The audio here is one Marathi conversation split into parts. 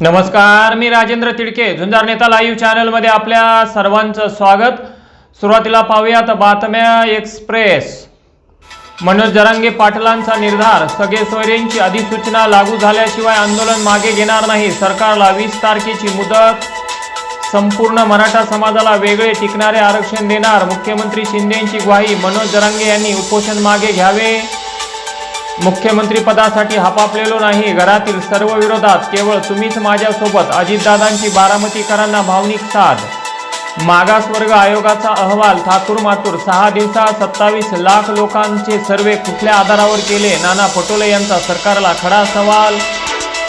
नमस्कार मी राजेंद्र तिडके झुंजार नेता लाईव्ह चॅनलमध्ये आपल्या सर्वांचं स्वागत. सुरुवातीला पाहूयात बातम्या एक्सप्रेस मनोज जरांगे पाटलांचा निर्धार सगळे सोयरेंची अधिसूचना लागू झाल्याशिवाय आंदोलन मागे घेणार नाही. सरकारला वीस तारखेची मुदत. संपूर्ण मराठा समाजाला वेगळे टिकणारे आरक्षण देणार मुख्यमंत्री शिंदेंची ग्वाही मनोज जरांगे यांनी उपोषण मागे घ्यावे. मुख्यमंत्री पदासाठी हापापलेलो नाही. घरातील सर्व विरोधात केवळ तुम्हीच माझ्यासोबत अजितदादांची बारामतीकरांना भावनिक साथ मागासवर्ग आयोगाचा अहवाल ठाकूर मातूर. सहा दिवसात सत्तावीस लाख लोकांचे सर्वे कुठल्या आधारावर केले? नाना पटोले यांचा सरकारला खडा सवाल.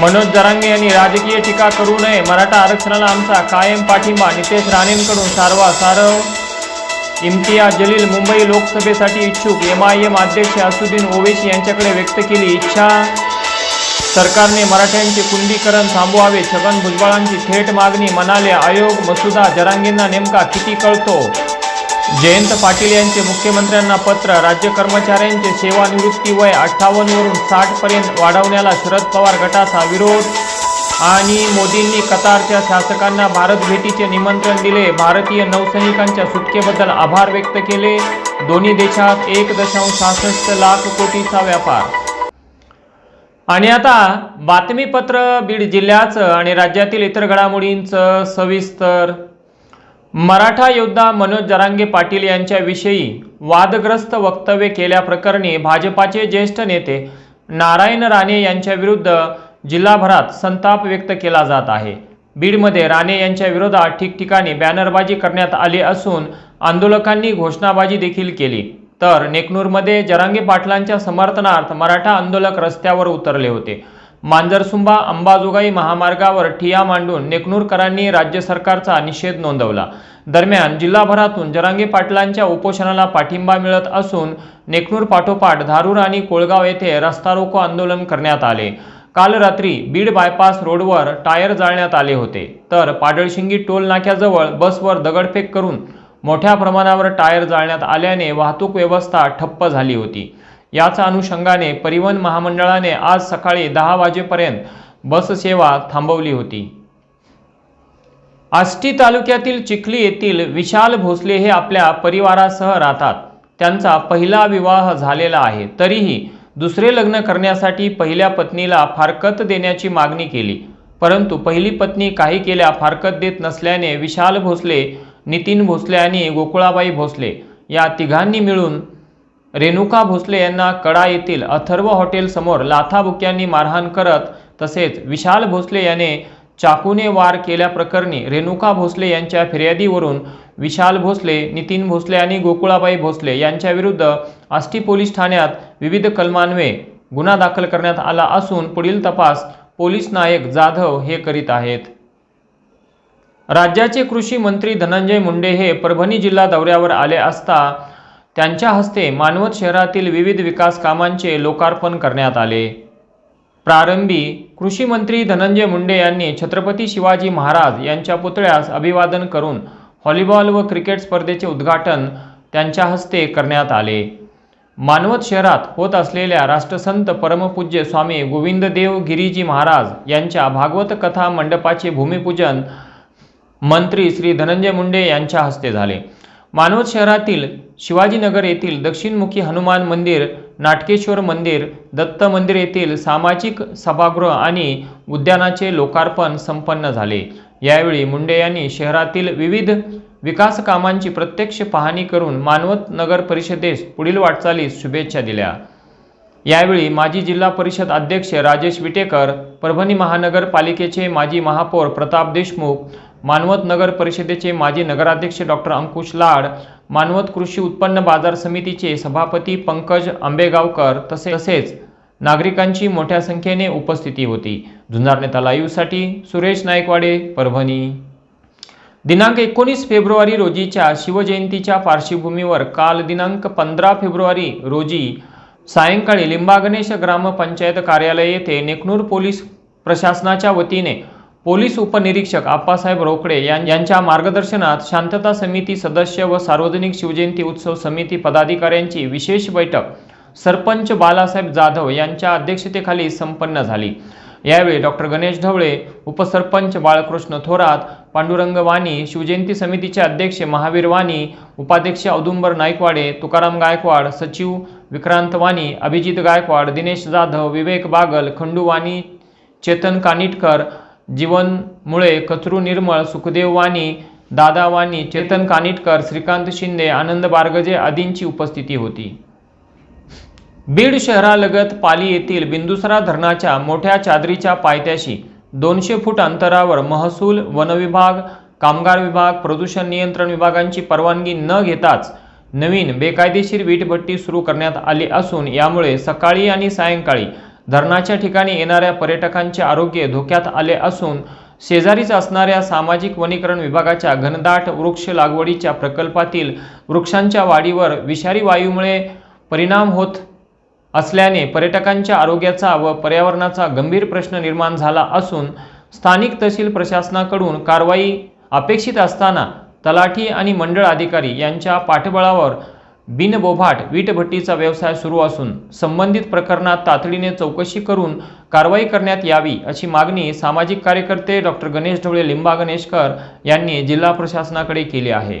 मनोज जरांगे यांनी राजकीय टीका करू नये. मराठा आरक्षणाला आमचा कायम पाठिंबा. नितेश राणेंकडून सारवा सारव. इम्तियाज जलील मुंबई लोकसभेसाठी इच्छुक. एम आय एम अध्यक्ष असुद्दीन ओवेसी यांच्याकडे व्यक्त केली इच्छा. सरकारने मराठ्यांचे कुंडीकरण थांबवावे छगन भुजबळांची थेट मागणी म्हणाले आयोग मसुदा जरांगींना नेमका किती कळतो? जयंत पाटील यांचे मुख्यमंत्र्यांना पत्र राज्य कर्मचाऱ्यांचे सेवानिवृत्ती वय अठ्ठावन्नवरून साठपर्यंत वाढवण्याला शरद पवार गटाचा विरोध आणि मोदींनी कतारच्या शासकांना भारत भेटीचे निमंत्रण दिले. भारतीय नौसैनिकांच्या सुटकेबद्दल आभार व्यक्त केले. दोन्ही देशात एक दशांश सहासष्ट लाख कोटीचा व्यापार. आणि आता बातमीपत्र बीड जिल्ह्याचं आणि राज्यातील इतर घडामोडींचं सविस्तर. मराठा योद्धा मनोज जरांगे पाटील यांच्याविषयी वादग्रस्त वक्तव्य केल्याप्रकरणी भाजपाचे ज्येष्ठ नेते नारायण राणे यांच्याविरुद्ध जिल्हाभरात संताप व्यक्त केला जात आहे. बीडमध्ये राणे यांच्या विरोधात ठिकठिकाणी बॅनरबाजी करण्यात आली असून आंदोलकांनी घोषणाबाजी देखील केली. तर नेकनूरमध्ये जरांगे पाटलांच्या समर्थनार्थ मराठा आंदोलक रस्त्यावर उतरले होते. मांजरसुंबा अंबाजोगाई महामार्गावर ठिया मांडून नेकनूरकरांनी राज्य सरकारचा निषेध नोंदवला. दरम्यान जिल्हाभरातून जरांगे पाटलांच्या उपोषणाला पाठिंबा मिळत असून नेकनूर पाठोपाठ धारूर आणि कोळगाव येथे रस्ता रोको आंदोलन करण्यात आले. काल रात्री बीड बायपास रोडवर टायर जाळण्यात आले होते. तर पाडळशिंगी टोल नाक्याजवळ बसवर दगडफेक करून मोठ्या प्रमाणावर टायर जाळण्यात आल्याने वाहतूक व्यवस्था ठप्प झाली होती. याच अनुषंगाने परिवहन महामंडळाने आज सकाळी दहा वाजेपर्यंत बससेवा थांबवली होती. आष्टी तालुक्यातील चिखली येथील विशाल भोसले हे आपल्या परिवारासह राहतात. त्यांचा पहिला विवाह झालेला आहे. तरीही दुसरे लग्न करण्यासाठी पहिल्या पत्नीला फारकत देण्याची मागणी केली. परंतु पहिली पत्नी काही केल्या फारकत देत नसल्याने विशाल भोसले नितीन भोसले आणि गोकुळाबाई भोसले या तिघांनी मिळून रेणुका भोसले यांना कडा येथील अथर्व हॉटेलसमोर लाथाबुक्यांनी मारहाण करत तसेच विशाल भोसले याने चाकूने वार केल्याप्रकरणी रेणुका भोसले यांच्या फिर्यादीवरून विशाल भोसले नितीन भोसले आणि गोकुळाबाई भोसले यांच्याविरुद्ध आष्टी पोलीस ठाण्यात विविध कलमान्वये गुन्हा दाखल करण्यात आला असून पुढील तपास पोलीस नायक जाधव हे करीत आहेत. राज्याचे कृषी मंत्री धनंजय मुंडे हे परभणी जिल्हा दौऱ्यावर आले असता त्यांच्या हस्ते मानवत शहरातील विविध विकास कामांचे लोकार्पण करण्यात आले. प्रारंभी कृषी मंत्री धनंजय मुंडे यांनी छत्रपती शिवाजी महाराज यांच्या पुतळ्यास अभिवादन करून व्हॉलीबॉल व क्रिकेट स्पर्धेचे उद्घाटन त्यांच्या हस्ते करण्यात आले. मानवत शहरात होत असलेल्या राष्ट्रसंत परमपूज्य स्वामी गोविंददेव गिरीजी महाराज यांच्या भागवत कथा मंडपाचे भूमिपूजन मंत्री श्री धनंजय मुंडे यांच्या हस्ते झाले. मानवत शहरातील शिवाजीनगर येथील दक्षिणमुखी हनुमान मंदिर नाटकेश्वर मंदिर दत्त मंदिर येथील सामाजिक सभागृह आणि उद्यानाचे लोकार्पण संपन्न झाले. यावेळी मुंडे यांनी शहरातील विविध विकास कामांची प्रत्यक्ष पाहणी करून मानवत नगर परिषदेस पुढील वाटचालीस शुभेच्छा दिल्या. यावेळी माजी जिल्हा परिषद अध्यक्ष राजेश विटेकर परभणी महानगरपालिकेचे माजी महापौर प्रताप देशमुख मानवत नगर परिषदेचे माजी नगराध्यक्ष डॉक्टर अंकुश लाड मानवत कृषी उत्पन्न बाजार समितीचे सभापती पंकज आंबेगावकर तसे तसेच नागरिकांची मोठ्या संख्येने उपस्थिती होती. जुन्नर लाईव्हसाठी सुरेश नायकवाडे परभणी. दिनांक एकोणीस फेब्रुवारी रोजीच्या शिवजयंतीच्या पार्श्वभूमीवर काल दिनांक पंधरा फेब्रुवारी रोजी सायंकाळी लिंबागणेश ग्रामपंचायत कार्यालय येथे नेकनूर पोलीस प्रशासनाच्या वतीने पोलीस उपनिरीक्षक आप्पासाहेब रोकडे यां- यांच्या मार्गदर्शनात शांतता समिती सदस्य व सार्वजनिक शिवजयंती उत्सव समिती पदाधिकाऱ्यांची विशेष बैठक सरपंच बालासाहेब जाधव यांच्या अध्यक्षतेखाली संपन्न झाली. यावेळी डॉक्टर गणेश ढवळे उपसरपंच बाळकृष्ण थोरात पांडुरंग वाणी शिवजयंती समितीचे अध्यक्ष महावीर वाणी उपाध्यक्ष औदुंबर नायकवाडे तुकाराम गायकवाड सचिव विक्रांत वाणी अभिजित गायकवाड दिनेश जाधव विवेक बागल खंडू वाणी चेतन कानिटकर जीवन मुळे कचरू निर्मळ सुखदेव वाणी दादा वाणी चेतन कानिटकर श्रीकांत शिंदे आनंद बारगजे आदींची उपस्थिती होती. बीड शहरालगत पाली येथील बिंदुसरा धरणाच्या मोठ्या चादरीच्या पायथ्याशी दोनशे फूट अंतरावर महसूल वनविभाग कामगार विभाग प्रदूषण नियंत्रण विभागांची परवानगी न घेताच नवीन बेकायदेशीर वीटभट्टी सुरू करण्यात आली असून यामुळे सकाळी आणि सायंकाळी धरणाच्या ठिकाणी येणाऱ्या पर्यटकांचे आरोग्य धोक्यात आले असून शेजारीच असणाऱ्या सामाजिक वनीकरण विभागाच्या घनदाट वृक्ष लागवडीच्या प्रकल्पातील वृक्षांच्या वाढीवर विषारी वायूमुळे परिणाम होत असल्याने पर्यटकांच्या आरोग्याचा व पर्यावरणाचा गंभीर प्रश्न निर्माण झाला असून स्थानिक तहसील प्रशासनाकडून कारवाई अपेक्षित असताना तलाठी आणि मंडळ अधिकारी यांच्या पाठबळावर बिनबोभाट वीटभट्टीचा व्यवसाय सुरू असून संबंधित प्रकरणात तातडीने चौकशी करून कारवाई करण्यात यावी अशी मागणी सामाजिक कार्यकर्ते डॉक्टर गणेश ढवळे लिंबा गणेशकर यांनी जिल्हा प्रशासनाकडे केली आहे.